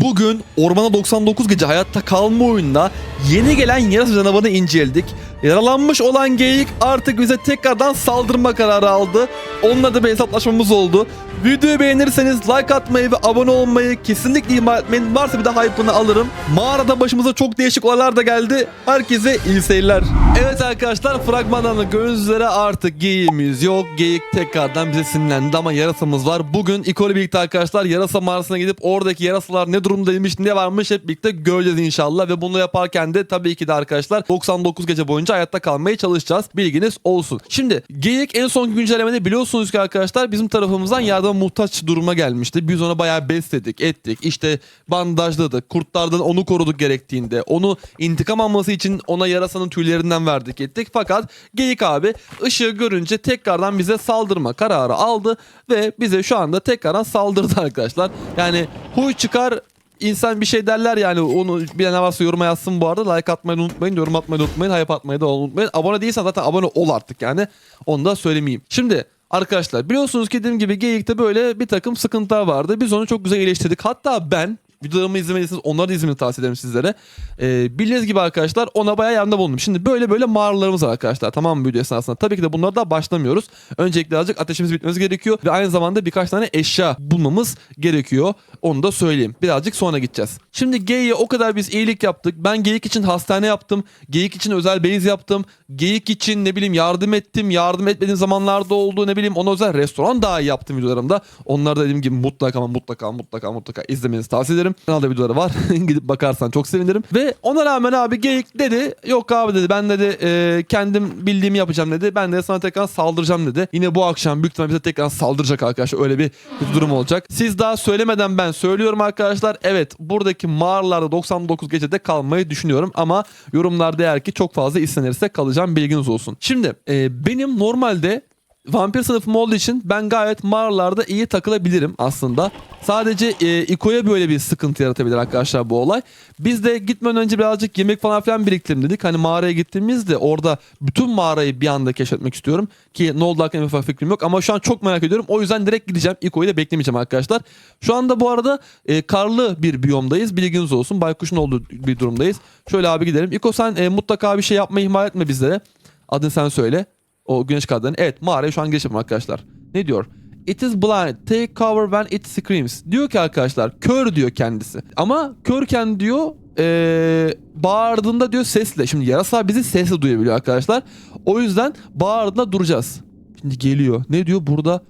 Bugün Ormana 99 Gece Hayatta Kalma oyununda yeni gelen yarasa canavarını inceledik. Yaralanmış olan geyik artık bize tekrardan saldırma kararı aldı. Onunla da bir hesaplaşmamız oldu. Videoyu beğenirseniz like atmayı ve abone olmayı kesinlikle ihmal etmeyin. Varsa bir de hype'ını alırım. Mağarada başımıza çok değişik olaylar da geldi. Herkese iyi seyirler. Evet arkadaşlar fragmandan da gördüğünüz üzere artık geyiğimiz yok. Geyik tekrardan bize sinirlendi ama yarasamız var. Bugün İko ile birlikte arkadaşlar yarasa mağarasına gidip oradaki yarasalar ne durumdaymış ne varmış hep birlikte göreceğiz inşallah. Ve bunu yaparken de tabii ki de arkadaşlar 99 gece boyunca hayatta kalmaya çalışacağız. Bilginiz olsun. Şimdi geyik en son güncellemede biliyorsunuz ki arkadaşlar bizim tarafımızdan yardıma muhtaç duruma gelmişti. Biz ona bayağı besledik ettik. İşte bandajladık. Kurtlardan onu koruduk gerektiğinde. Onu intikam alması için ona yarasanın tüylerinden verdik ettik. Fakat geyik abi ışığı görünce tekrardan bize saldırma kararı aldı ve bize şu anda tekrardan saldırdı arkadaşlar. Yani huy çıkar İnsan bir şey derler yani onu bilen varsa yoruma yazsın bu arada. Like atmayı unutmayın, yorum atmayı unutmayın, hype atmayı da unutmayın. Abone değilsen zaten abone ol artık yani. Onu da söylemeyeyim. Şimdi arkadaşlar biliyorsunuz ki dediğim gibi Geyik'te böyle bir takım sıkıntılar vardı. Biz onu çok güzel iyileştirdik. Hatta ben videolarımı izlemediyseniz onları da izlemeni tavsiye ederim sizlere. Ee, bildiğiniz gibi arkadaşlar ona bayağı yardımda bulundum. Şimdi böyle böyle mağaralarımız var arkadaşlar. Tamam mı video esnasında? Tabii ki de bunlara da başlamıyoruz. Öncelikle azıcık ateşimiz bitmemiz gerekiyor. Ve aynı zamanda birkaç tane eşya bulmamız gerekiyor. Onu da söyleyeyim. Birazcık sonra gideceğiz. Şimdi Geyik'e o kadar biz iyilik yaptık. Ben Geyik için hastane yaptım. Geyik için özel base yaptım. Geyik için ne bileyim yardım ettim. Yardım etmediğim zamanlarda oldu ne bileyim ona özel restoran daha iyi yaptım videolarımda. Onları da dediğim gibi mutlaka ama mutlaka mutlaka mutlaka izlemenizi tavsiye ederim. Kanalda videoları var. Gidip bakarsan çok sevinirim. Ve ona rağmen abi Geyik dedi. Yok abi dedi ben dedi e, kendim bildiğimi yapacağım dedi. Ben de sana tekrar saldıracağım dedi. Yine bu akşam büyük ihtimalle bize tekrar saldıracak arkadaşlar. Öyle bir kötü durum olacak. Siz daha söylemeden ben söylüyorum arkadaşlar. Evet buradaki mağaralarda 99 gecede kalmayı düşünüyorum. Ama yorumlarda eğer ki çok fazla istenirse kalacağım bilginiz olsun. Şimdi e, benim normalde vampir sınıfım olduğu için ben gayet mağaralarda iyi takılabilirim aslında. Sadece e, İko'ya böyle bir sıkıntı yaratabilir arkadaşlar bu olay. Biz de gitmeden önce birazcık yemek falan filan biriktirelim dedik. Hani mağaraya gittiğimizde orada bütün mağarayı bir anda keşfetmek istiyorum. Ki ne oldu hakkında bir fikrim yok ama şu an çok merak ediyorum. O yüzden direkt gideceğim. İko'yu da beklemeyeceğim arkadaşlar. Şu anda bu arada e, karlı bir biyomdayız. Bilginiz olsun. Baykuş'un olduğu bir durumdayız. Şöyle abi gidelim. İko sen e, mutlaka bir şey yapmayı ihmal etme bizlere. Adını sen söyle. O güneş kartlarını. Evet mağaraya şu an giriş yapın arkadaşlar. Ne diyor? It is blind. Take cover when it screams. Diyor ki arkadaşlar kör diyor kendisi. Ama körken diyor ee, bağırdığında diyor sesle. Şimdi yarasa bizi sesle duyabiliyor arkadaşlar. O yüzden bağırdığında duracağız. Şimdi geliyor. Ne diyor burada?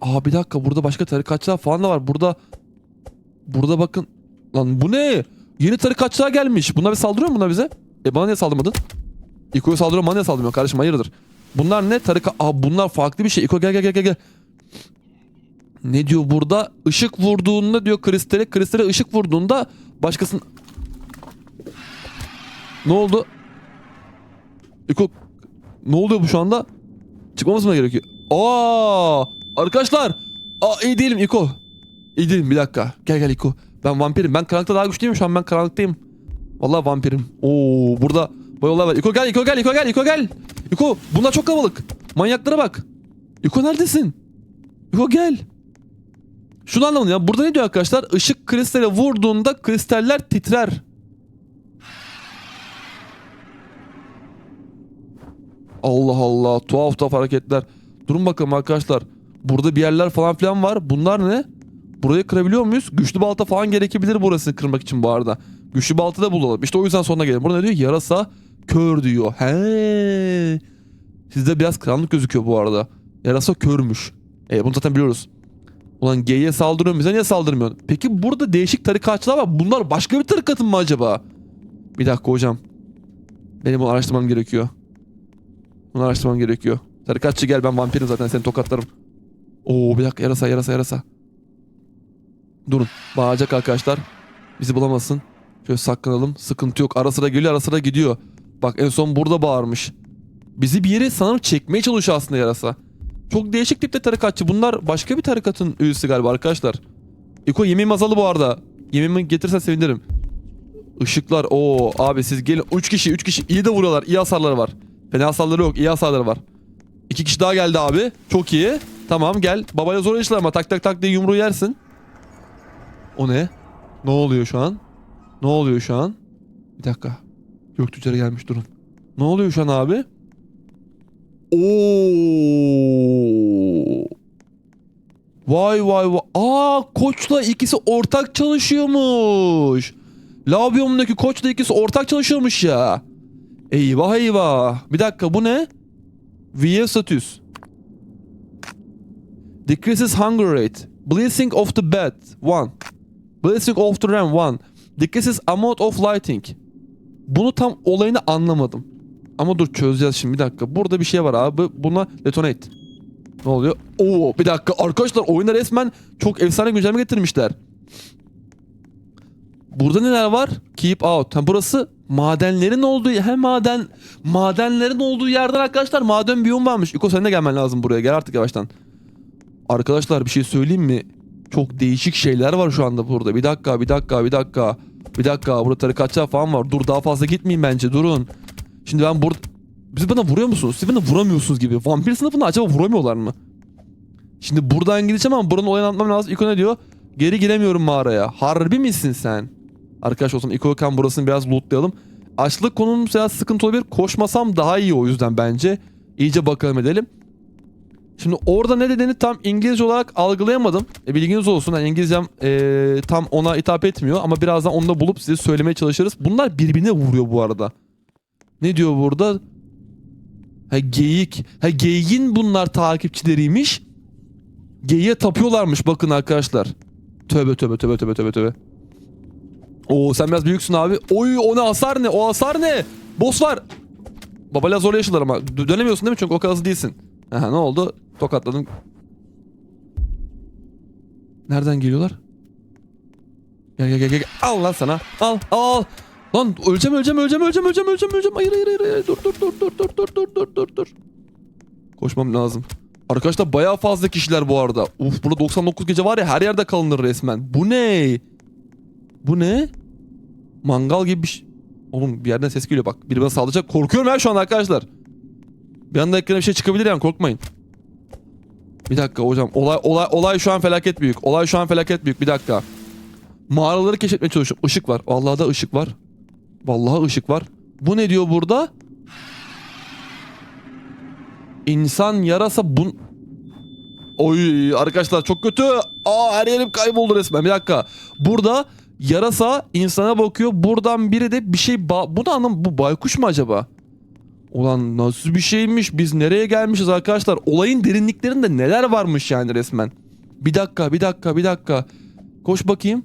Aa bir dakika burada başka tarikatçılar falan da var. Burada burada bakın. Lan bu ne? Yeni tarikatçılar gelmiş. Bunlar bir saldırıyor mu bunlar bize? E bana niye saldırmadın? İko'ya saldırıyor bana niye saldırmıyor kardeşim hayırdır? Bunlar ne? Tarika... Aa bunlar farklı bir şey. İko gel gel gel gel. Ne diyor burada? Işık vurduğunda diyor kristale. Kristale ışık vurduğunda başkasının... Ne oldu? İko... Ne oluyor bu şu anda? Çıkmamız mı gerekiyor? Aa! Arkadaşlar! Aa iyi değilim İko. İyi değilim bir dakika. Gel gel İko. Ben vampirim. Ben karanlıkta daha güçlüyüm şu an ben karanlıktayım. Vallahi vampirim. Oo burada boyalar var. İko gel İko gel İko gel İko gel. İko bunlar çok kalabalık. Manyaklara bak. İko neredesin? İko gel. Şunu anlamadım ya. Burada ne diyor arkadaşlar? Işık kristale vurduğunda kristaller titrer. Allah Allah. Tuhaf tuhaf hareketler. Durun bakalım arkadaşlar. Burada bir yerler falan filan var. Bunlar ne? Burayı kırabiliyor muyuz? Güçlü balta falan gerekebilir burasını kırmak için bu arada. Güçlü balta da bulalım. İşte o yüzden sonuna gelelim. Burada ne diyor? Yarasa kör diyor. He. Sizde biraz karanlık gözüküyor bu arada. Yarasa körmüş. E bunu zaten biliyoruz. Ulan G'ye saldırıyor bize niye saldırmıyorsun? Peki burada değişik tarikatçılar var. Bunlar başka bir tarikatın mı acaba? Bir dakika hocam. Benim bunu araştırmam gerekiyor. Bunu araştırmam gerekiyor. Tarikatçı gel ben vampirim zaten seni tokatlarım. Oo bir dakika yarasa yarasa yarasa. Durun. Bağıracak arkadaşlar. Bizi bulamasın. Şöyle saklanalım. Sıkıntı yok. Ara sıra geliyor ara sıra gidiyor. Bak en son burada bağırmış. Bizi bir yere sanırım çekmeye çalışıyor aslında yarasa. Çok değişik tipte tarikatçı. Bunlar başka bir tarikatın üyesi galiba arkadaşlar. İko yemeğim azalı bu arada. Yemeğimi getirsen sevinirim. Işıklar. Oo abi siz gelin. 3 kişi 3 kişi. iyi de vuruyorlar. İyi hasarları var. Fena hasarları yok. iyi hasarları var. İki kişi daha geldi abi. Çok iyi. Tamam gel. Babaya zor işler ama tak tak tak diye yumruğu yersin. O ne? Ne oluyor şu an? Ne oluyor şu an? Bir dakika. Gök tüccarı gelmiş durun. Ne oluyor şu an abi? Oo. Vay vay vay. Aa koçla ikisi ortak çalışıyormuş. Labium'daki koçla ikisi ortak çalışıyormuş ya. Eyvah eyvah. Bir dakika bu ne? VF status. Decreases hunger rate. Blessing of the bed. 1. Blessing of the ram. 1. Decreases amount of lighting. Bunu tam olayını anlamadım. Ama dur çözeceğiz şimdi bir dakika. Burada bir şey var abi. Buna detonate. Ne oluyor? Oo bir dakika arkadaşlar oyunda resmen çok efsane güncelleme getirmişler. Burada neler var? Keep out. Ha, burası madenlerin olduğu hem maden madenlerin olduğu yerden arkadaşlar maden biyom varmış. İko sen de gelmen lazım buraya. Gel artık yavaştan. Arkadaşlar bir şey söyleyeyim mi? Çok değişik şeyler var şu anda burada. Bir dakika, bir dakika, bir dakika. Bir dakika, burada tarikatçılar falan var. Dur daha fazla gitmeyin bence, durun. Şimdi ben burada... Siz bana vuruyor musunuz? Siz bana vuramıyorsunuz gibi. Vampir sınıfında acaba vuramıyorlar mı? Şimdi buradan gideceğim ama buranın olayını anlatmam lazım. İko ne diyor? Geri giremiyorum mağaraya. Harbi misin sen? Arkadaş olsun İko kan burasını biraz lootlayalım. Açlık konum biraz sıkıntı olabilir. Koşmasam daha iyi o yüzden bence. İyice bakalım edelim. Şimdi orada ne dediğini tam İngilizce olarak algılayamadım. E, bilginiz olsun. Yani İngilizcem e, tam ona hitap etmiyor ama birazdan onu da bulup size söylemeye çalışırız. Bunlar birbirine vuruyor bu arada. Ne diyor burada? Ha geyik. Ha geyiğin bunlar takipçileriymiş. Geyiğe tapıyorlarmış bakın arkadaşlar. Tövbe tövbe tövbe tövbe tövbe tövbe. Oo sen biraz büyüksün abi. Oy o ne hasar ne? O hasar ne? Boss var. Babayla zor yaşlılar ama Dö- dönemiyorsun değil mi? Çünkü o kadar hızlı değilsin. Aha ne oldu? Tokatladın. Nereden geliyorlar? Gel gel gel gel. Al lan sana. Al al. Lan öleceğim öleceğim öleceğim öleceğim öleceğim öleceğim öleceğim. Hayır hayır hayır hayır. Dur dur dur dur dur dur dur dur dur dur. Koşmam lazım. Arkadaşlar bayağı fazla kişiler bu arada. Uf burada 99 gece var ya her yerde kalınır resmen. Bu ne? Bu ne? Mangal gibi bir şey. Oğlum bir yerden ses geliyor bak. Biri bana saldıracak. Korkuyorum ben şu an arkadaşlar. Bir anda ekrana bir şey çıkabilir yani korkmayın. Bir dakika hocam. Olay olay olay şu an felaket büyük. Olay şu an felaket büyük. Bir dakika. Mağaraları keşfetmeye çalışıyorum. Işık var. Vallahi da ışık var. Vallahi ışık var. Bu ne diyor burada? İnsan yarasa bun... Oy arkadaşlar çok kötü. Aa her yerim kayboldu resmen. Bir dakika. Burada yarasa insana bakıyor. Buradan biri de bir şey... Ba- bu da anlam... Bu baykuş mu acaba? Ulan nasıl bir şeymiş? Biz nereye gelmişiz arkadaşlar? Olayın derinliklerinde neler varmış yani resmen. Bir dakika, bir dakika, bir dakika. Koş bakayım.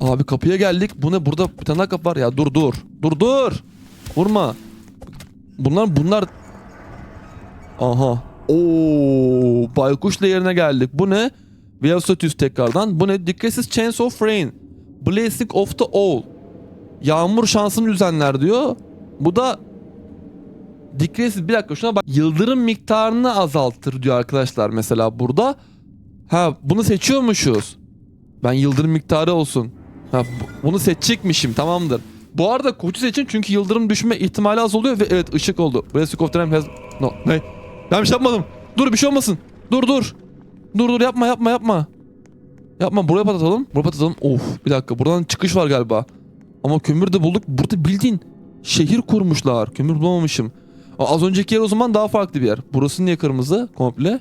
Abi kapıya geldik. Bu ne? Burada bir tane kapı var. Ya dur dur. Dur dur. Vurma. Bunlar bunlar... Aha. Oo, baykuşla yerine geldik. Bu ne? Velocitus tekrardan. Bu ne? Decreases chance of rain. Blessing of the owl. Yağmur şansını düzenler diyor. Bu da Decreases bir dakika şuna bak. Yıldırım miktarını azaltır diyor arkadaşlar mesela burada. Ha bunu seçiyormuşuz. Ben yıldırım miktarı olsun. Ha bu- bunu seçecekmişim tamamdır. Bu arada koçu seçin çünkü yıldırım düşme ihtimali az oluyor ve evet ışık oldu. Blessing of Ram has... No, ne? Ben bir şey yapmadım. Dur bir şey olmasın. Dur dur. Dur dur yapma yapma yapma. Yapma buraya patlatalım. Buraya patlatalım. Of bir dakika buradan çıkış var galiba. Ama kömür de bulduk. Burada bildiğin şehir kurmuşlar. Kömür bulamamışım. Aa, Az önceki yer o zaman daha farklı bir yer. Burası niye kırmızı komple?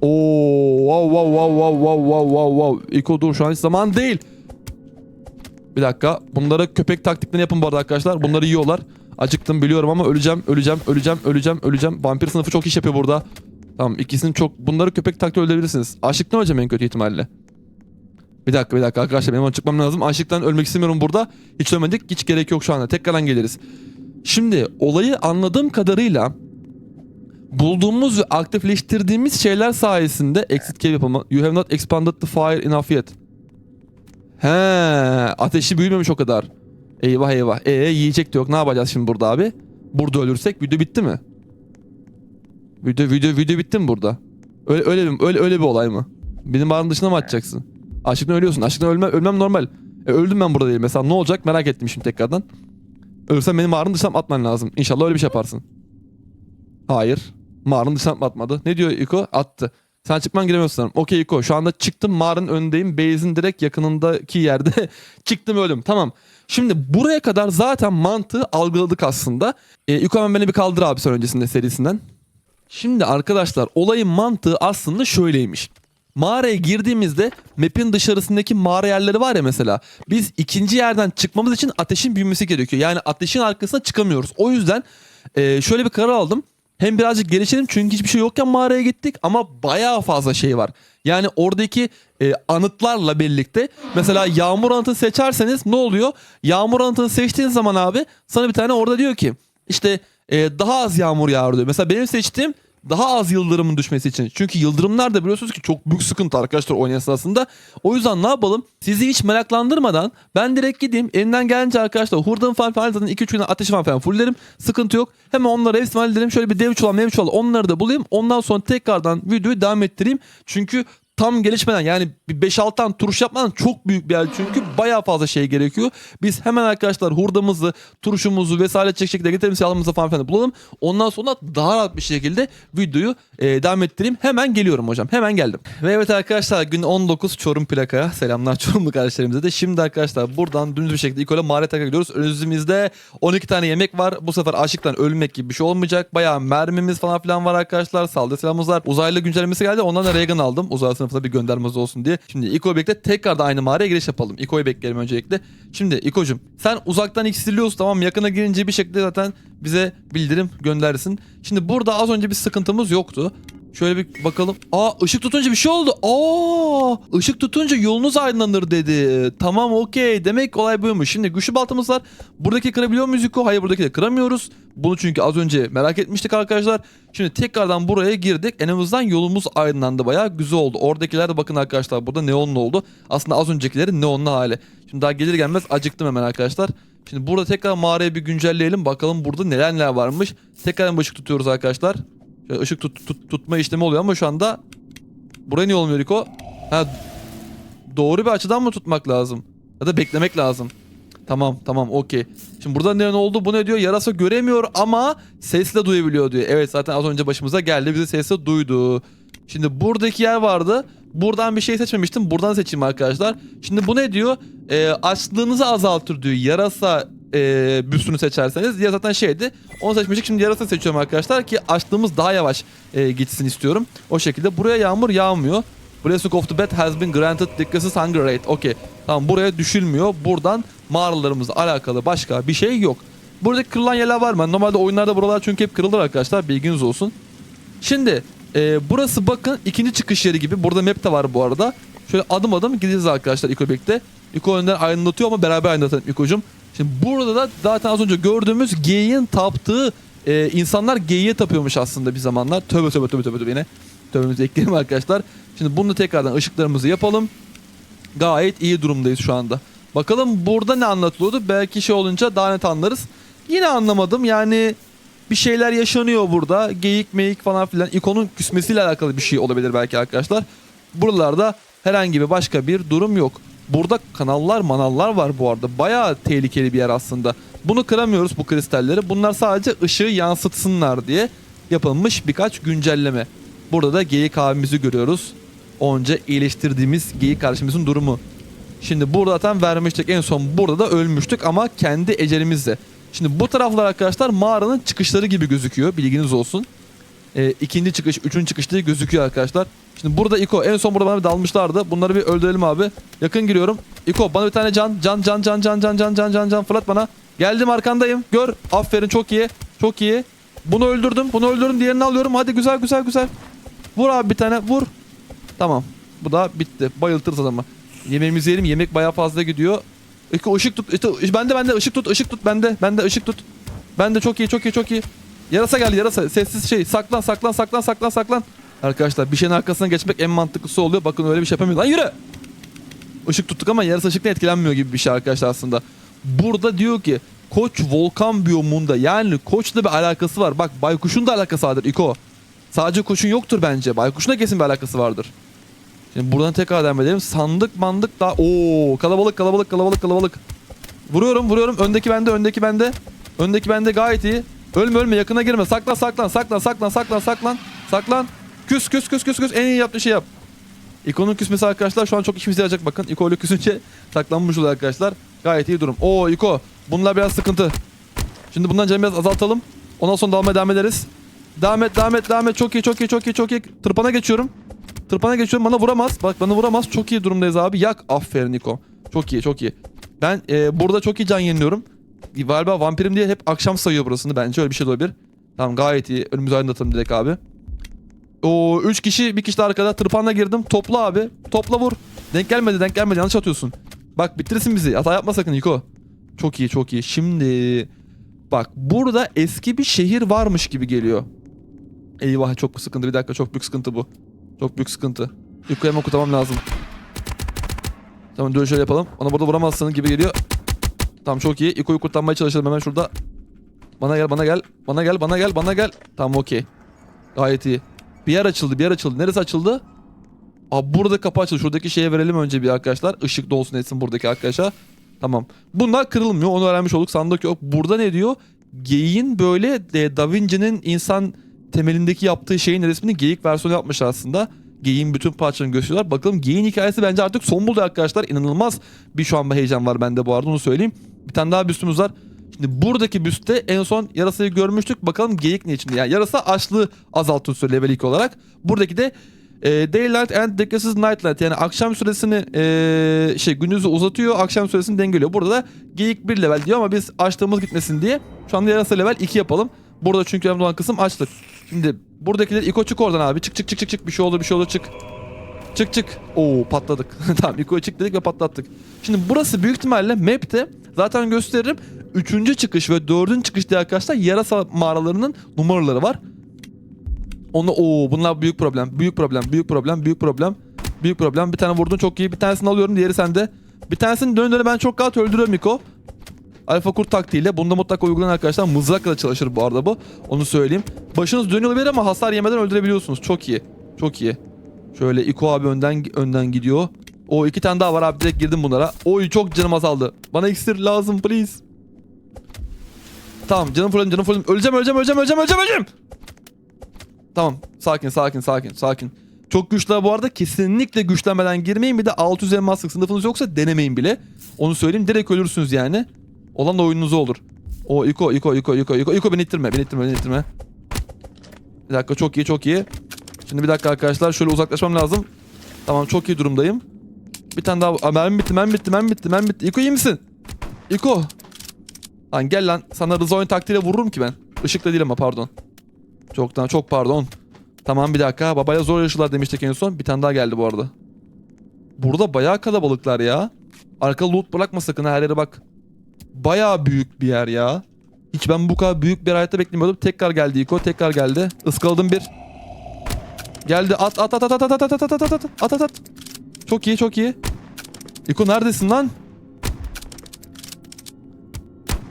Oo, wow wow wow wow wow wow wow wow. İko dur şu an hiç zaman değil. Bir dakika. Bunları köpek taktiklerini yapın bu arada arkadaşlar. Bunları yiyorlar. Acıktım biliyorum ama öleceğim, öleceğim, öleceğim, öleceğim, öleceğim. Vampir sınıfı çok iş yapıyor burada. Tamam ikisini çok... Bunları köpek taktiği öldürebilirsiniz. Açlıktan öleceğim en kötü ihtimalle. Bir dakika bir dakika arkadaşlar benim çıkmam lazım. Açlıktan ölmek istemiyorum burada. Hiç ölmedik. Hiç gerek yok şu anda. Tekrardan geliriz. Şimdi olayı anladığım kadarıyla bulduğumuz ve aktifleştirdiğimiz şeyler sayesinde exit cave yapımı. You have not expanded the fire enough yet. He, ateşi büyümemiş o kadar. Eyvah eyvah. E yiyecek de yok. Ne yapacağız şimdi burada abi? Burada ölürsek video bitti mi? Video video video bitti mi burada? Öyle öyle bir öyle öyle bir olay mı? Benim barın dışına mı atacaksın? Açlıktan ölüyorsun. Açlıktan ölmem, ölmem normal. E, öldüm ben burada değil. Mesela ne olacak merak ettim şimdi tekrardan. Ölsem benim ağrın dışına atman lazım. İnşallah öyle bir şey yaparsın. Hayır. Mağaranın dışına mı atmadı? Ne diyor İko? Attı. Sen çıkman giremiyorsun sanırım. Okey İko şu anda çıktım mağaranın önündeyim. Base'in direkt yakınındaki yerde çıktım öldüm. Tamam. Şimdi buraya kadar zaten mantığı algıladık aslında. Ee, İko hemen beni bir kaldır abi sen öncesinde serisinden. Şimdi arkadaşlar olayın mantığı aslında şöyleymiş. Mağaraya girdiğimizde map'in dışarısındaki mağara yerleri var ya mesela. Biz ikinci yerden çıkmamız için ateşin büyümesi gerekiyor. Yani ateşin arkasına çıkamıyoruz. O yüzden e, şöyle bir karar aldım. Hem birazcık gelişelim çünkü hiçbir şey yokken mağaraya gittik ama bayağı fazla şey var. Yani oradaki e, anıtlarla birlikte mesela yağmur anıtını seçerseniz ne oluyor? Yağmur anıtını seçtiğin zaman abi sana bir tane orada diyor ki işte e, daha az yağmur yağar diyor. Mesela benim seçtiğim daha az yıldırımın düşmesi için. Çünkü yıldırımlar da biliyorsunuz ki çok büyük sıkıntı arkadaşlar oyun esnasında. O yüzden ne yapalım? Sizi hiç meraklandırmadan ben direkt gideyim. Elinden gelince arkadaşlar hurdanın falan falan zaten 2-3 günden ateşi falan falan fulllerim. Sıkıntı yok. Hemen onları hepsini halledelim. Şöyle bir dev çuval mev çuval onları da bulayım. Ondan sonra tekrardan videoyu devam ettireyim. Çünkü tam gelişmeden yani bir 5-6 tane turuş yapmadan çok büyük bir yer çünkü bayağı fazla şey gerekiyor. Biz hemen arkadaşlar hurdamızı, turşumuzu vesaire çek şekilde getirelim silahlarımızı falan filan bulalım. Ondan sonra daha rahat bir şekilde videoyu e, devam ettireyim. Hemen geliyorum hocam. Hemen geldim. Ve evet arkadaşlar gün 19 Çorum plakaya. Selamlar Çorumlu kardeşlerimize de. Şimdi arkadaşlar buradan dümdüz bir şekilde İko'yla mağaraya tekrar gidiyoruz. Önümüzde 12 tane yemek var. Bu sefer açlıktan ölmek gibi bir şey olmayacak. Bayağı mermimiz falan filan var arkadaşlar. Saldırı silahımız var. Uzaylı güncellemesi geldi. Ondan da Reagan aldım. Uzay sınıfına bir göndermesi olsun diye. Şimdi İko birlikte tekrar da aynı mağaraya giriş yapalım. İko'yu bekleyelim öncelikle. Şimdi İko'cum sen uzaktan iksirliyorsun tamam? Yakına girince bir şekilde zaten bize bildirim gönderirsin. Şimdi burada az önce bir sıkıntımız yoktu. Şöyle bir bakalım. Aa ışık tutunca bir şey oldu. Aa ışık tutunca yolunuz aydınlanır dedi. Tamam okey. Demek olay buymuş. Şimdi güçlü baltamız var. Buradaki kırabiliyor muyuz Yuko? Hayır buradaki de kıramıyoruz. Bunu çünkü az önce merak etmiştik arkadaşlar. Şimdi tekrardan buraya girdik. En azından yolumuz aydınlandı bayağı güzel oldu. Oradakiler de bakın arkadaşlar burada neonlu oldu. Aslında az öncekilerin neonlu hali. Şimdi daha gelir gelmez acıktım hemen arkadaşlar. Şimdi burada tekrar mağarayı bir güncelleyelim. Bakalım burada neler neler varmış. Tekrar ışık tutuyoruz arkadaşlar. Şöyle ışık tut, tut- tutma işlemi oluyor ama şu anda buraya niye olmuyor Riko? Ha doğru bir açıdan mı tutmak lazım? Ya da beklemek lazım. Tamam tamam okey. Şimdi burada ne oldu bu ne diyor? Yarasa göremiyor ama sesle duyabiliyor diyor. Evet zaten az önce başımıza geldi bizi sesle duydu. Şimdi buradaki yer vardı. Buradan bir şey seçmemiştim. Buradan seçeyim arkadaşlar. Şimdi bu ne diyor? Ee, açlığınızı azaltır diyor. Yarasa e, büstünü seçerseniz. Ya zaten şeydi. Onu seçmiştik. Şimdi yarasa seçiyorum arkadaşlar ki açlığımız daha yavaş e, gitsin istiyorum. O şekilde. Buraya yağmur yağmıyor. Blessing of the Bed has been granted decreases hunger rate. Okey. Tamam buraya düşülmüyor. Buradan mağaralarımızla alakalı başka bir şey yok. Buradaki kırılan yerler var mı? Normalde oyunlarda buralar çünkü hep kırılır arkadaşlar. Bilginiz olsun. Şimdi e, burası bakın ikinci çıkış yeri gibi. Burada map de var bu arada. Şöyle adım adım gideceğiz arkadaşlar İko birlikte. İko önden aydınlatıyor ama beraber aydınlatalım İko'cum. Şimdi burada da zaten az önce gördüğümüz geyiğin taptığı e, insanlar geyiğe tapıyormuş aslında bir zamanlar. Tövbe tövbe tövbe tövbe yine. Tövbemizi ekleyelim arkadaşlar. Şimdi bunu tekrardan ışıklarımızı yapalım. Gayet iyi durumdayız şu anda. Bakalım burada ne anlatılıyordu? Belki şey olunca daha net anlarız. Yine anlamadım yani bir şeyler yaşanıyor burada. Geyik meyik falan filan. İkonun küsmesiyle alakalı bir şey olabilir belki arkadaşlar. Buralarda herhangi bir başka bir durum yok. Burada kanallar manallar var bu arada. Bayağı tehlikeli bir yer aslında. Bunu kıramıyoruz bu kristalleri. Bunlar sadece ışığı yansıtsınlar diye yapılmış birkaç güncelleme. Burada da geyik abimizi görüyoruz. Onca iyileştirdiğimiz geyik kardeşimizin durumu. Şimdi burada zaten vermiştik en son burada da ölmüştük ama kendi ecelimizle. Şimdi bu taraflar arkadaşlar mağaranın çıkışları gibi gözüküyor bilginiz olsun. Ee, ikinci çıkış, üçüncü çıkış diye gözüküyor arkadaşlar. Şimdi burada İko en son burada bana bir dalmışlardı. Bunları bir öldürelim abi. Yakın giriyorum. İko bana bir tane can, can, can, can, can, can, can, can, can, can fırlat bana. Geldim arkandayım. Gör. Aferin çok iyi. Çok iyi. Bunu öldürdüm. Bunu öldürdüm. Diğerini alıyorum. Hadi güzel güzel güzel. Vur abi bir tane. Vur. Tamam. Bu da bitti. Bayıltırız adamı. Yemeğimizi yiyelim. Yemek bayağı fazla gidiyor. İki ışık tut. Bende bende ışık tut. ışık tut bende. Bende ışık tut. Bende çok iyi çok iyi çok iyi. Yarasa geldi yarasa. Sessiz şey. Saklan saklan saklan saklan saklan. Arkadaşlar bir şeyin arkasına geçmek en mantıklısı oluyor. Bakın öyle bir şey yapamıyor. Lan yürü. Işık tuttuk ama yarasa ışıkla etkilenmiyor gibi bir şey arkadaşlar aslında. Burada diyor ki Koç volkan biyomunda yani koçla bir alakası var. Bak baykuşun da alakası vardır İko. Sadece koçun yoktur bence. Baykuşun da kesin bir alakası vardır. Şimdi buradan tekrar devam edelim. Sandık mandık daha... Oo kalabalık kalabalık kalabalık kalabalık. Vuruyorum vuruyorum. Öndeki bende öndeki bende. Öndeki bende gayet iyi. Ölme ölme yakına girme. Saklan saklan saklan saklan saklan saklan. Saklan. Küs küs küs küs küs. En iyi yaptığın şey yap. İko'nun küsmesi arkadaşlar şu an çok işimize yarayacak bakın. İko ile küsünce saklanmış oluyor arkadaşlar. Gayet iyi durum. Oo İko bunlar biraz sıkıntı. Şimdi bundan canı biraz azaltalım. Ondan sonra dalmaya devam ederiz. Devam et devam et devam et. Çok iyi çok iyi çok iyi çok iyi. Tırpana geçiyorum. Tırpana geçiyorum bana vuramaz. Bak bana vuramaz. Çok iyi durumdayız abi. Yak. Aferin Niko. Çok iyi çok iyi. Ben e, burada çok iyi can yeniliyorum. Galiba vampirim diye hep akşam sayıyor burasını. Bence öyle bir şey de olabilir. Tamam gayet iyi. Önümüzü aydınlatalım direkt abi. O 3 kişi bir kişi de arkada. Tırpanla girdim. Topla abi. Topla vur. Denk gelmedi denk gelmedi. Yanlış atıyorsun. Bak bitirsin bizi. Hata yapma sakın Niko. Çok iyi çok iyi. Şimdi bak burada eski bir şehir varmış gibi geliyor. Eyvah çok sıkıntı. Bir dakika çok büyük sıkıntı bu. Çok büyük sıkıntı. Niko'yu hemen kurtarmam lazım. Tamam şöyle yapalım. Ona burada vuramazsın gibi geliyor. Tamam çok iyi. İko'yu kurtarmaya çalışalım hemen şurada. Bana gel bana gel. Bana gel bana gel bana gel. Tamam okey. Gayet iyi. Bir yer açıldı bir yer açıldı. Neresi açıldı? Aa burada kapı açıldı. Şuradaki şeye verelim önce bir arkadaşlar. Işık da olsun etsin buradaki arkadaşa. Tamam. Bunlar kırılmıyor. Onu öğrenmiş olduk. Sandık yok. Burada ne diyor? Geyiğin böyle e, Da Vinci'nin insan temelindeki yaptığı şeyin resmini geyik versiyonu yapmış aslında. Geyiğin bütün parçalarını gösteriyorlar. Bakalım geyiğin hikayesi bence artık son buldu arkadaşlar. İnanılmaz bir şu an bir heyecan var bende bu arada onu söyleyeyim. Bir tane daha büstümüz var. Şimdi buradaki büstte en son yarasayı görmüştük. Bakalım geyik ne içinde? Yani yarasa açlığı azaltıyor level 2 olarak. Buradaki de e, Daylight and Decreases Nightlight yani akşam süresini e, şey gündüzü uzatıyor akşam süresini dengeliyor. Burada da geyik 1 level diyor ama biz açlığımız gitmesin diye şu anda yarasa level 2 yapalım. Burada çünkü önemli olan kısım açlık. Şimdi buradakiler İko çık oradan abi çık çık çık çık çık bir şey olur bir şey olur çık. Çık çık. Oo patladık. tamam İko'ya çık dedik ve patlattık. Şimdi burası büyük ihtimalle map'te zaten gösteririm. Üçüncü çıkış ve dördüncü çıkış diye arkadaşlar yarasa mağaralarının numaraları var. Onu o bunlar büyük problem. Büyük problem. Büyük problem. Büyük problem. Büyük problem. Bir tane vurdun çok iyi. Bir tanesini alıyorum. Diğeri sende. Bir tanesini dön döne ben çok rahat öldürüyorum Miko. Alfa kurt taktiğiyle. Bunda mutlaka uygulanan arkadaşlar mızrakla da çalışır bu arada bu. Onu söyleyeyim. Başınız dönüyor olabilir ama hasar yemeden öldürebiliyorsunuz. Çok iyi. Çok iyi. Şöyle İko abi önden önden gidiyor. O iki tane daha var abi direkt girdim bunlara. Oy çok canım azaldı. Bana iksir lazım please. Tamam canım fulledim canım fulledim. Öleceğim öleceğim öleceğim öleceğim öleceğim öleceğim. Tamam sakin sakin sakin sakin. Çok güçlü bu arada kesinlikle güçlenmeden girmeyin bir de 600 elmaslık sınıfınız yoksa denemeyin bile. Onu söyleyeyim direkt ölürsünüz yani. Olan da oyununuza olur. O Iko Iko Iko Iko Iko Iko beni ittirme beni ittirme beni ittirme. Bir dakika çok iyi çok iyi. Şimdi bir dakika arkadaşlar şöyle uzaklaşmam lazım. Tamam çok iyi durumdayım. Bir tane daha Aa, mermi bitti mermi bitti mermi bitti mermi bitti. İko iyi misin? İko. Lan gel lan sana Rıza oyun taktiğiyle vururum ki ben. Işıkla değil ama pardon. Çoktan çok pardon. Tamam bir dakika. Babaya zor yaşlılar demiştik en son. Bir tane daha geldi bu arada. Burada bayağı kalabalıklar ya. Arka loot bırakma sakın her yere bak. Bayağı büyük bir yer ya. Hiç ben bu kadar büyük bir hayatta beklemiyordum. Tekrar geldi Iko. Tekrar geldi. Iskaladım bir. Geldi. At at at at at at at at at at at at at at at. Çok iyi çok iyi. Iko neredesin lan?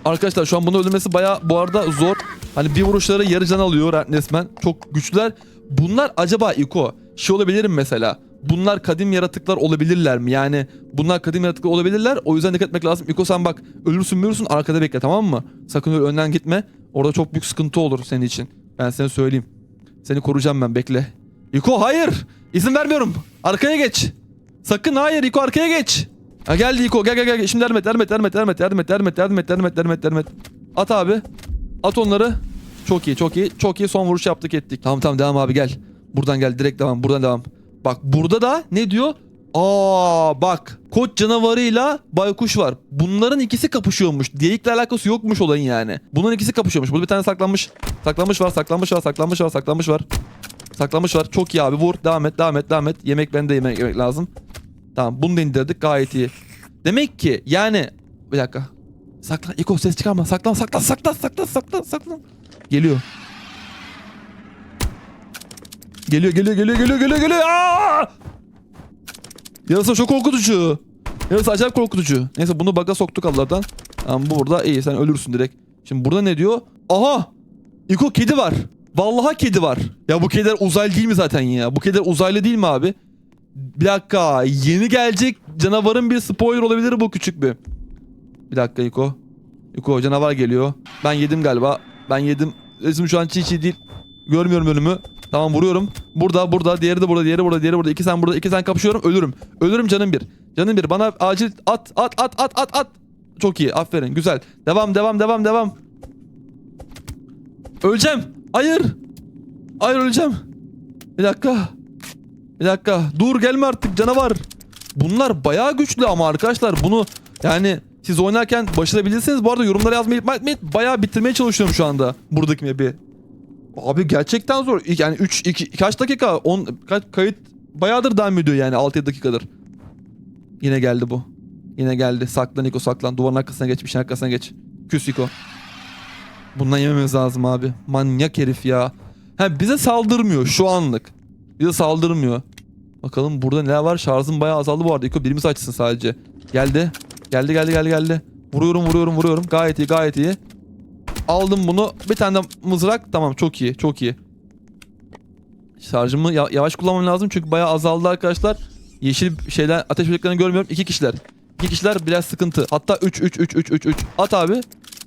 Arkadaşlar şu an bunu öldürmesi bayağı bu arada zor. Hani bir vuruşları yarı can alıyor resmen. Çok güçlüler. Bunlar acaba Iko şey olabilir mi mesela? Bunlar kadim yaratıklar olabilirler mi? Yani bunlar kadim yaratıklar olabilirler. O yüzden dikkat etmek lazım. İko sen bak ölürsün ölürsün arkada bekle tamam mı? Sakın öyle önden gitme. Orada çok büyük sıkıntı olur senin için. Ben sana söyleyeyim. Seni koruyacağım ben bekle. İko hayır. İzin vermiyorum. Arkaya geç. Sakın hayır İko arkaya geç. Ha geldi İko gel gel gel. Şimdi yardım et yardım et yardım et yardım et yardım et yardım et yardım et yardım et yardım et yardım et. At abi. At onları. Çok iyi çok iyi. Çok iyi son vuruş yaptık ettik. Tamam tamam devam abi gel. Buradan gel direkt devam buradan devam. Bak burada da ne diyor? Aa bak koç canavarıyla baykuş var. Bunların ikisi kapışıyormuş. Diyekle alakası yokmuş olayın yani. Bunların ikisi kapışıyormuş. Burada bir tane saklanmış. Saklanmış var saklanmış var saklanmış var saklanmış var. Saklanmış var. Çok iyi abi vur. Devam et devam et devam et. Yemek bende yemek, yemek lazım. Tamam bunu da indirdik gayet iyi. Demek ki yani bir dakika. Saklan. İko ses çıkarma. Saklan saklan saklan saklan saklan saklan. Geliyor. Geliyor geliyor geliyor geliyor geliyor geliyor. Aa! Yarasa çok korkutucu. Yarasa acayip korkutucu. Neyse bunu baga soktuk Allah'tan. Tamam bu burada iyi sen ölürsün direkt. Şimdi burada ne diyor? Aha! İko kedi var. Vallahi kedi var. Ya bu kediler uzaylı değil mi zaten ya? Bu kediler uzaylı değil mi abi? Bir dakika. Yeni gelecek canavarın bir spoiler olabilir bu küçük bir. Bir dakika İko. Yuko canavar geliyor. Ben yedim galiba. Ben yedim. Resim şu an çiğ çiğ değil. Görmüyorum önümü. Tamam vuruyorum. Burada burada diğeri de burada diğeri burada diğeri burada. İki sen burada iki sen kapışıyorum ölürüm. Ölürüm canım bir. Canım bir bana acil at at at at at at. Çok iyi aferin güzel. Devam devam devam devam. Öleceğim. Hayır. Hayır öleceğim. Bir dakika. Bir dakika. Dur gelme artık canavar. Bunlar bayağı güçlü ama arkadaşlar bunu yani siz oynarken başarabilirsiniz. Bu arada yorumlara yazmayı etmeyin. Bayağı bitirmeye çalışıyorum şu anda buradaki map'i. Abi gerçekten zor. Yani 3 2 kaç dakika? 10 kaç kayıt bayağıdır devam ediyor yani 6 dakikadır. Yine geldi bu. Yine geldi. Saklan Iko saklan. Duvarın arkasına geç. Bir şeyin arkasına geç. Küs Iko. Bundan yememiz lazım abi. Manyak herif ya. Ha bize saldırmıyor şu anlık. Bize saldırmıyor. Bakalım burada neler var? Şarjım bayağı azaldı bu arada. İko birimiz açsın sadece. Geldi. Geldi geldi geldi geldi. Vuruyorum vuruyorum vuruyorum. Gayet iyi gayet iyi. Aldım bunu. Bir tane de mızrak. Tamam çok iyi çok iyi. Şarjımı ya- yavaş kullanmam lazım çünkü bayağı azaldı arkadaşlar. Yeşil şeyler ateş böceklerini görmüyorum. İki kişiler. İki kişiler biraz sıkıntı. Hatta 3 3 3 3 3 3. At abi.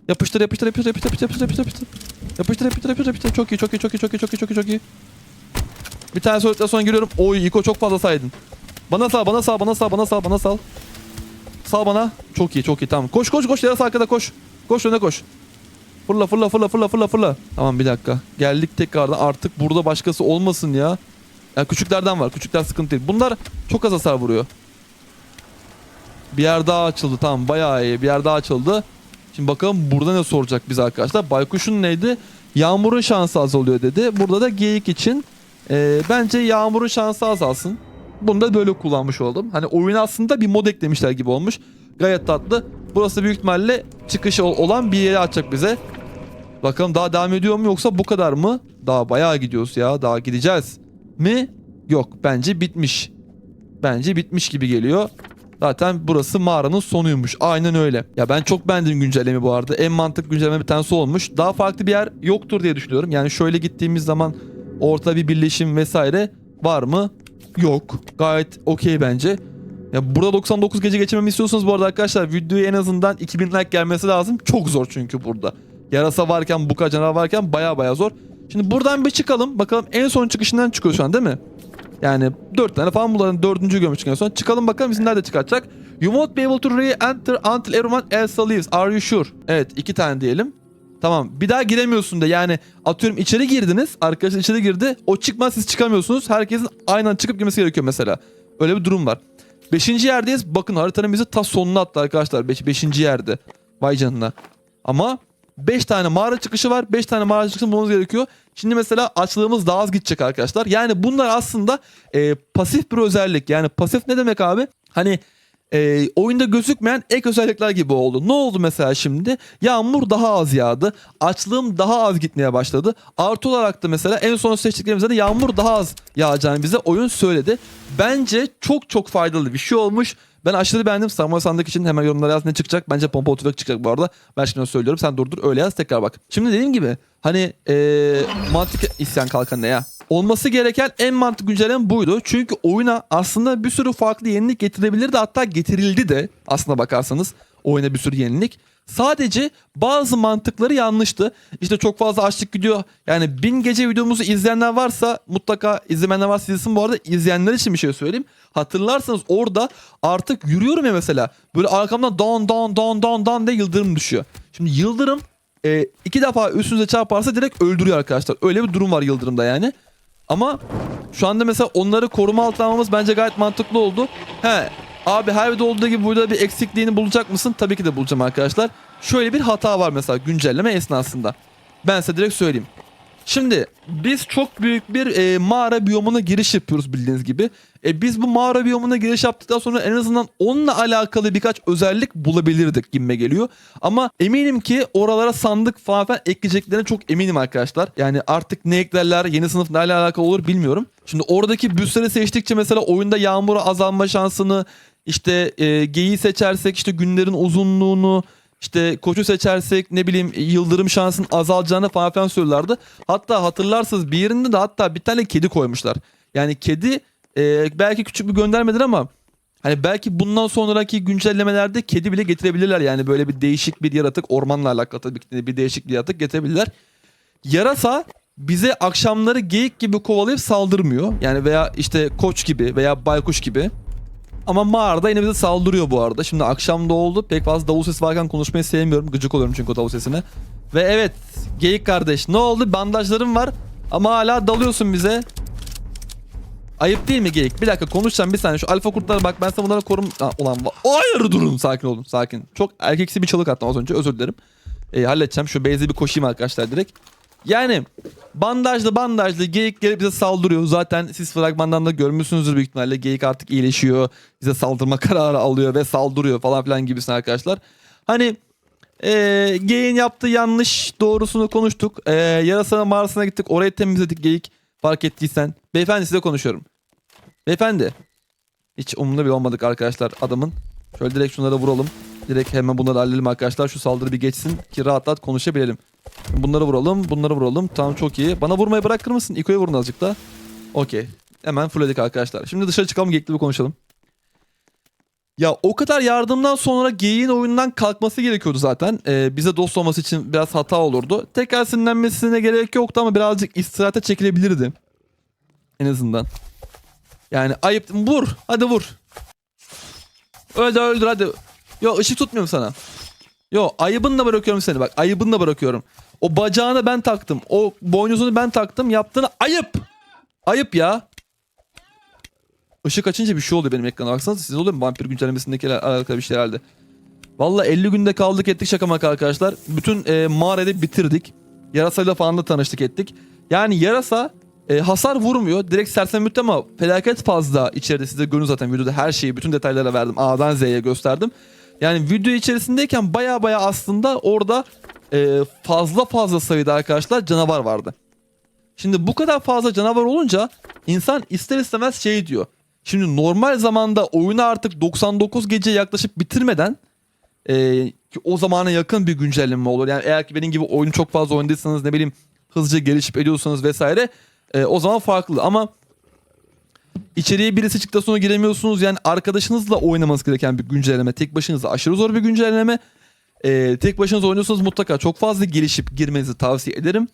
Yapıştır yapıştır yapıştır yapıştır yapıştır yapıştır yapıştır. Yapıştır yapıştır yapıştır yapıştır. Çok iyi çok iyi çok iyi çok iyi çok iyi çok iyi çok iyi. Bir tane sonra giriyorum. Oy Iko çok fazla saydın. Bana sal bana sal bana sal bana sal bana sal. Sal bana. Çok iyi çok iyi tamam. Koş koş koş yarası arkada koş. Koş öne koş. Fırla fırla fırla fırla fırla fırla. Tamam bir dakika. Geldik tekrardan artık burada başkası olmasın ya. Ya küçüklerden var. Küçükler sıkıntı değil. Bunlar çok az hasar vuruyor. Bir yer daha açıldı. Tamam bayağı iyi. Bir yer daha açıldı. Şimdi bakalım burada ne soracak bize arkadaşlar. Baykuş'un neydi? Yağmurun şansı azalıyor dedi. Burada da geyik için e, bence yağmurun şansı azalsın. Bunu da böyle kullanmış oldum. Hani oyun aslında bir mod eklemişler gibi olmuş. Gayet tatlı. Burası büyük ihtimalle çıkışı ol- olan bir yeri açacak bize. Bakalım daha devam ediyor mu yoksa bu kadar mı? Daha bayağı gidiyoruz ya. Daha gideceğiz. Mi? Yok. Bence bitmiş. Bence bitmiş gibi geliyor. Zaten burası mağaranın sonuymuş. Aynen öyle. Ya ben çok beğendim güncelleme bu arada. En mantıklı güncelleme bir tanesi olmuş. Daha farklı bir yer yoktur diye düşünüyorum. Yani şöyle gittiğimiz zaman ortada bir birleşim vesaire var mı? Yok. Gayet okey bence. Ya burada 99 gece geçirmemi istiyorsanız bu arada arkadaşlar videoya en azından 2000 like gelmesi lazım. Çok zor çünkü burada. Yarasa varken bu kadar canavar varken baya baya zor. Şimdi buradan bir çıkalım. Bakalım en son çıkışından çıkıyor şu an değil mi? Yani 4 tane falan bunların dördüncü görmüştük en son. Çıkalım bakalım bizi nerede çıkartacak. You won't be able to re-enter until everyone else leaves. Are you sure? Evet iki tane diyelim. Tamam bir daha giremiyorsun da yani atıyorum içeri girdiniz. Arkadaşlar içeri girdi. O çıkmaz siz çıkamıyorsunuz. Herkesin aynen çıkıp girmesi gerekiyor mesela. Öyle bir durum var. Beşinci yerdeyiz. Bakın haritanın bizi ta sonuna attı arkadaşlar. Beş, beşinci yerde. Vay canına. Ama 5 tane mağara çıkışı var. 5 tane mağara çıkışını bulmamız gerekiyor. Şimdi mesela açlığımız daha az gidecek arkadaşlar. Yani bunlar aslında e, pasif bir özellik. Yani pasif ne demek abi? Hani e, oyunda gözükmeyen ek özellikler gibi oldu. Ne oldu mesela şimdi? Yağmur daha az yağdı. Açlığım daha az gitmeye başladı. Artı olarak da mesela en son seçtiklerimizde de yağmur daha az yağacağını bize oyun söyledi. Bence çok çok faydalı bir şey olmuş. Ben aşırı beğendim. Samuel Sandık için hemen yorumlara yaz ne çıkacak. Bence pompa tüfek çıkacak bu arada. Ben şimdi söylüyorum. Sen durdur öyle yaz tekrar bak. Şimdi dediğim gibi hani ee, mantık isyan kalkanı ne ya? Olması gereken en mantıklı güncelleme buydu. Çünkü oyuna aslında bir sürü farklı yenilik getirebilirdi. Hatta getirildi de aslına bakarsanız oyuna bir sürü yenilik. Sadece bazı mantıkları yanlıştı. İşte çok fazla açlık gidiyor. Yani bin gece videomuzu izleyenler varsa mutlaka izlemeyenler varsa izlesin. Bu arada izleyenler için bir şey söyleyeyim. Hatırlarsanız orada artık yürüyorum ya mesela. Böyle arkamdan don don don don don diye yıldırım düşüyor. Şimdi yıldırım e, iki defa üstünüze çarparsa direkt öldürüyor arkadaşlar. Öyle bir durum var yıldırımda yani. Ama şu anda mesela onları koruma altına almamız bence gayet mantıklı oldu. He abi her videoda olduğu gibi burada bir eksikliğini bulacak mısın? Tabii ki de bulacağım arkadaşlar. Şöyle bir hata var mesela güncelleme esnasında. Ben size direkt söyleyeyim. Şimdi biz çok büyük bir e, mağara biyomuna giriş yapıyoruz bildiğiniz gibi. E, biz bu mağara biyomuna giriş yaptıktan sonra en azından onunla alakalı birkaç özellik bulabilirdik gibime geliyor. Ama eminim ki oralara sandık falan filan ekleyeceklerine çok eminim arkadaşlar. Yani artık ne eklerler, yeni sınıf ne alakalı olur bilmiyorum. Şimdi oradaki büsleri seçtikçe mesela oyunda yağmura azalma şansını, işte e, geyiği seçersek işte günlerin uzunluğunu, işte koçu seçersek ne bileyim yıldırım şansın azalacağını falan filan söylüyorlardı. Hatta hatırlarsınız bir yerinde de hatta bir tane kedi koymuşlar. Yani kedi e, belki küçük bir göndermedir ama Hani belki bundan sonraki güncellemelerde kedi bile getirebilirler yani böyle bir değişik bir yaratık ormanla alakalı tabii ki bir değişik bir yaratık getirebilirler. Yarasa bize akşamları geyik gibi kovalayıp saldırmıyor. Yani veya işte koç gibi veya baykuş gibi. Ama mağarada yine bize saldırıyor bu arada. Şimdi akşam da oldu. Pek fazla davul sesi varken konuşmayı sevmiyorum. Gıcık oluyorum çünkü o davul sesine. Ve evet geyik kardeş ne oldu? Bandajlarım var ama hala dalıyorsun bize. Ayıp değil mi geyik? Bir dakika konuşacağım bir saniye. Şu alfa kurtlara bak ben sana bunlara korum... Ha, ulan hayır durun sakin olun sakin. Çok erkeksi bir çalık attım az önce özür dilerim. Ee, halledeceğim şu base'e bir koşayım arkadaşlar direkt. Yani bandajlı bandajlı geyik gelip bize saldırıyor. Zaten siz fragmandan da görmüşsünüzdür büyük ihtimalle. Geyik artık iyileşiyor. Bize saldırma kararı alıyor ve saldırıyor falan filan gibisin arkadaşlar. Hani ee, geyin yaptığı yanlış doğrusunu konuştuk. Ee, yarasanın mağarasına gittik. Orayı temizledik geyik. Fark ettiysen. Beyefendi size konuşuyorum. Beyefendi. Hiç umurunda bile olmadık arkadaşlar adamın. Şöyle direkt şunlara vuralım. Direkt hemen bunları halledelim arkadaşlar. Şu saldırı bir geçsin ki rahat rahat konuşabilelim. Bunları vuralım, bunları vuralım. Tamam çok iyi. Bana vurmayı bırakır mısın? İko'ya vurun azıcık da. Okey. Hemen fullledik arkadaşlar. Şimdi dışarı çıkalım geyikli bir konuşalım. Ya o kadar yardımdan sonra geyiğin oyundan kalkması gerekiyordu zaten. Ee, bize dost olması için biraz hata olurdu. Tekrar sinirlenmesine gerek yoktu ama birazcık istirahate çekilebilirdi. En azından. Yani ayıp. Vur. Hadi vur. Öldür öldür hadi. Yo ışık tutmuyorum sana. Yo ayıbını da bırakıyorum seni bak. Ayıbını da bırakıyorum. O bacağını ben taktım. O boynuzunu ben taktım. Yaptığını ayıp. Ayıp ya. Işık açınca bir şey oluyor benim ekrana. Baksanıza siz oluyor mu vampir güncellemesindeki alakalı bir şey herhalde. Valla 50 günde kaldık ettik şaka arkadaşlar. Bütün e, mağarayı bitirdik. Yarasayla falan da tanıştık ettik. Yani yarasa e, hasar vurmuyor. Direkt sersemlükte ama felaket fazla içeride size görün zaten videoda her şeyi bütün detaylara verdim. A'dan Z'ye gösterdim. Yani video içerisindeyken baya baya aslında orada e, fazla fazla sayıda arkadaşlar canavar vardı. Şimdi bu kadar fazla canavar olunca insan ister istemez şey diyor. Şimdi normal zamanda oyunu artık 99 gece yaklaşıp bitirmeden e, ki o zamana yakın bir güncelleme olur. Yani eğer ki benim gibi oyunu çok fazla oynadıysanız ne bileyim hızlıca gelişip ediyorsanız vesaire e, o zaman farklı ama içeriye birisi çıktıktan sonra giremiyorsunuz. Yani arkadaşınızla oynamanız gereken bir güncelleme. Tek başınıza aşırı zor bir güncelleme. E, tek başınıza oynuyorsanız mutlaka çok fazla gelişip girmenizi tavsiye ederim.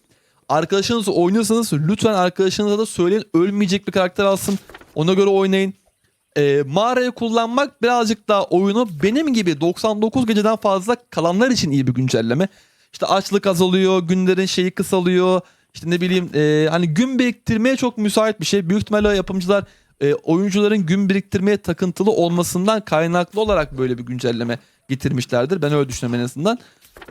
Arkadaşınızla oynuyorsanız lütfen arkadaşınıza da söyleyin ölmeyecek bir karakter alsın. Ona göre oynayın. E, mağarayı kullanmak birazcık daha oyunu benim gibi 99 geceden fazla kalanlar için iyi bir güncelleme. İşte açlık azalıyor, günlerin şeyi kısalıyor. İşte ne bileyim e, hani gün biriktirmeye çok müsait bir şey. Büyük ihtimalle yapımcılar e, oyuncuların gün biriktirmeye takıntılı olmasından kaynaklı olarak böyle bir güncelleme getirmişlerdir. Ben öyle düşünüyorum en azından.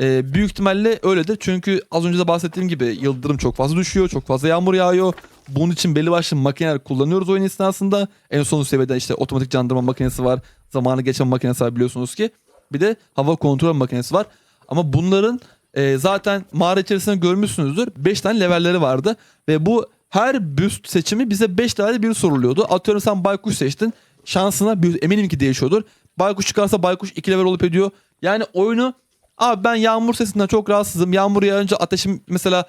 E, büyük ihtimalle öyledir. Çünkü az önce de bahsettiğim gibi yıldırım çok fazla düşüyor. Çok fazla yağmur yağıyor. Bunun için belli başlı makineler kullanıyoruz oyun esnasında. En son seviyede işte otomatik candırma makinesi var. Zamanı geçen makinesi var biliyorsunuz ki. Bir de hava kontrol makinesi var. Ama bunların e, zaten mağara içerisinde görmüşsünüzdür. 5 tane levelleri vardı. Ve bu her büst seçimi bize 5 tane bir soruluyordu. Atıyorum sen baykuş seçtin. Şansına bir, eminim ki değişiyordur. Baykuş çıkarsa baykuş 2 level olup ediyor. Yani oyunu abi ben yağmur sesinden çok rahatsızım. Yağmur yağınca ateşim mesela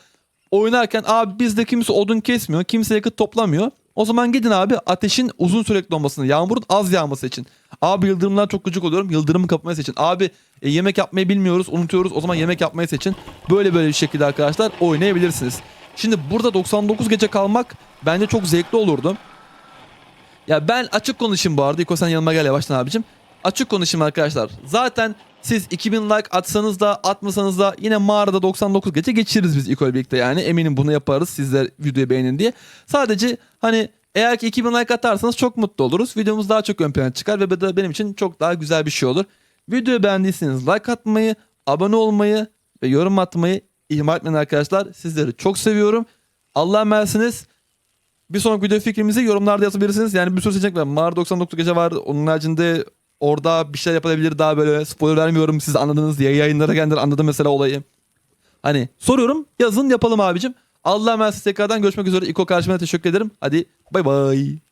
oynarken abi bizde kimse odun kesmiyor. Kimse yakıt toplamıyor. O zaman gidin abi ateşin uzun sürekli olmasını, yağmurun az yağması için. Abi yıldırımdan çok gıcık oluyorum. Yıldırımı kapatmayı seçin. Abi e, yemek yapmayı bilmiyoruz, unutuyoruz. O zaman yemek yapmayı seçin. Böyle böyle bir şekilde arkadaşlar oynayabilirsiniz. Şimdi burada 99 gece kalmak bence çok zevkli olurdu. Ya ben açık konuşayım bu arada. İko sen yanıma gel yavaştan abicim. Açık konuşayım arkadaşlar. Zaten siz 2000 like atsanız da atmasanız da yine mağarada 99 gece geçiririz biz İko birlikte yani. Eminim bunu yaparız sizler videoyu beğenin diye. Sadece hani eğer ki 2000 like atarsanız çok mutlu oluruz. Videomuz daha çok ön plana çıkar ve benim için çok daha güzel bir şey olur. Videoyu beğendiyseniz like atmayı, abone olmayı ve yorum atmayı ihmal etmeyin arkadaşlar. Sizleri çok seviyorum. Allah'a emanetsiniz. Bir sonraki video fikrimizi yorumlarda yazabilirsiniz. Yani bir sürü seçenek var. Mağara 99 gece var. Onun haricinde orada bir şey yapılabilir daha böyle spoiler vermiyorum. Siz anladınız diye yayınlara geldiler anladım mesela olayı. Hani soruyorum yazın yapalım abicim. Allah'a emanet tekrardan görüşmek üzere. İko karşıma teşekkür ederim. Hadi bay bay.